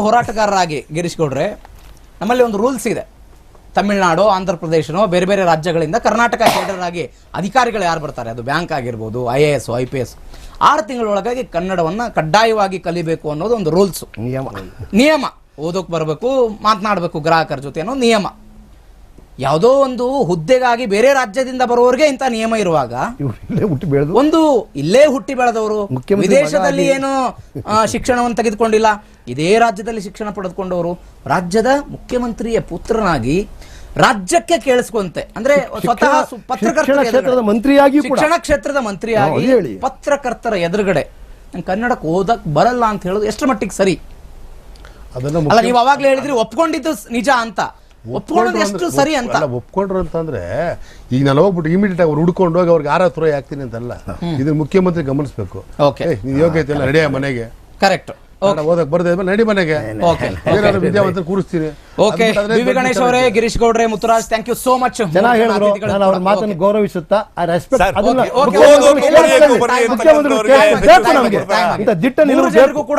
ಹೋರಾಟಗಾರರಾಗಿ ಗಿರೀಶ್ ಗೌಡ್ರೆ ನಮ್ಮಲ್ಲಿ ಒಂದು ರೂಲ್ಸ್ ಇದೆ. ತಮಿಳ್ನಾಡು ಆಂಧ್ರ ಪ್ರದೇಶನೋ ಬೇರೆ ಬೇರೆ ರಾಜ್ಯಗಳಿಂದ ಕರ್ನಾಟಕ ಕೇಡರ್ ಆಗಿ ಅಧಿಕಾರಿಗಳು ಯಾರು ಬರ್ತಾರೆ? ಅದು ಬ್ಯಾಂಕ್ ಆಗಿರ್ಬೋದು I A S I P S. ಆರು ತಿಂಗಳೊಳಗಾಗಿ ಕನ್ನಡವನ್ನು ಕಡ್ಡಾಯವಾಗಿ ಕಲಿಬೇಕು ಅನ್ನೋದು ಒಂದು ರೂಲ್ಸ್. ನಿಯಮ. ನಿಯಮ. ಓದೋಕೆ ಬರಬೇಕು ಮಾತನಾಡಬೇಕು ಗ್ರಾಹಕರ ಜೊತೆ ಅನ್ನೋ ನಿಯಮ. ಯಾವುದೋ ಒಂದು ಹುದ್ದೆಗಾಗಿ ಬೇರೆ ರಾಜ್ಯದಿಂದ ಬರುವವರಿಗೆ ಇಂಥ ನಿಯಮ ಇರುವಾಗ ಇಲ್ಲೇ ಹುಟ್ಟಿ ಬೆಳೆದು ಒಂದು ಇಲ್ಲೇ ಹುಟ್ಟಿ ಬೆಳೆದವರು. ಮುಖ್ಯಮಂತ್ರಿ ವಿದೇಶದಲ್ಲಿ ಆಗಿ- ಏನು ಆ, ಶಿಕ್ಷಣವನ್ನು ತೆಗೆದುಕೊಂಡಿಲ್ಲ. ಇದೇ ರಾಜ್ಯದಲ್ಲಿ ಶಿಕ್ಷಣ ಪಡೆದುಕೊಂಡವರು. ರಾಜ್ಯದ ಮುಖ್ಯಮಂತ್ರಿಯ ಪುತ್ರನಾಗಿ ರಾಜ್ಯಕ್ಕೆ ಕೇಳಿಸ್ಕೊಂತೆ. ಅಂದ್ರೆ ಸ್ವತಃ ಸು- ಪತ್ರಕರ್ತರ ಶಿಕ್ಷಣ ಎದುರುಗಡೆ. ಕ್ಷೇತ್ರದ ಮಂತ್ರಿಯಾಗಿಯೂ ಕೂಡ. ಶಿಕ್ಷಣ ಕ್ಷೇತ್ರದ ಮಂತ್ರಿಯಾಗಿ ಹೇಳಿ. ಪತ್ರಕರ್ತರ ಎದುರುಗಡೆ. ನಂಗೆ ಕನ್ನಡಕ್ಕೆ ಓದಕ್ ಬರಲ್ಲ ಅಂತ ಹೇಳೋದು ಎಷ್ಟು ಮಟ್ಟಿಗೆ ಸರಿ? ಅದನ್ನ ಅಲ್ಲ ಮುಖ್ಯ- ನೀವು ಅವಾಗ್ಲೇ ಹೇಳಿದ್ರಿ ಒಪ್ಕೊಂಡಿದ್ದು ಸ್- ನಿಜ ಅಂತ. ಒಪ್ಕೊಳ್ಳೋದು ಒಪ್ಕೊಂಡ್ರು ಎಷ್ಟು ಸರಿ ಅಂತ. ಅಲ್ಲ ಒಪ್ಕೊಂಡ್ರು ಅಂತಂದ್ರೆ ಈಗ ನಾನು ಹೋಗ್ಬಿಟ್ಟು ಇಮಿಡಿಯೇಟ್ ಆಗಿ ಅವ್ರು ಹುಡ್ಕೊಂಡು ಹೋಗಿ ಅವ್ರಿಗೆ ಆರ ಹತ್ರ ಆಗ್ತೀನಿ ಅಂತಲ್ಲ ಇದನ್ನ ಮುಖ್ಯಮಂತ್ರಿ ಗಮನಿಸಬೇಕು. ಓಕೆ ನೀನ್ ಯೋಗ್ಯತೆ ಇಲ್ಲ ಆ ಮನೆಗೆ. ಕರೆಕ್ಟ್ ಓದಕ್ ಬರ್ದೇ ನಡಿ ಮನೆಗೆ. ವಿದ್ಯಾವಂತರು ಕೂರಿಸ್ತೀನಿ. ಓಕೆ ವಿ ಗಣೇಶ್ ಅವರೇ ಗಿರೀಶ್ ಗೌಡ್ರೆ Muthuraj thank you so much ಚೆನ್ನಾಗಿ ಹೇಳಿದ್ರು. ನಾನು ಅವ್ರ ಮಾತನ್ನು ಗೌರವಿಸುತ್ತಾ ಆ ರೆಸ್ಪೆಕ್ಟ್ ಅದನ್ನ ಬೇಕು ಓಕೆ, ಇಂಥ ದಿಟ್ಟ ನಿಲುವು ಬೇಕು.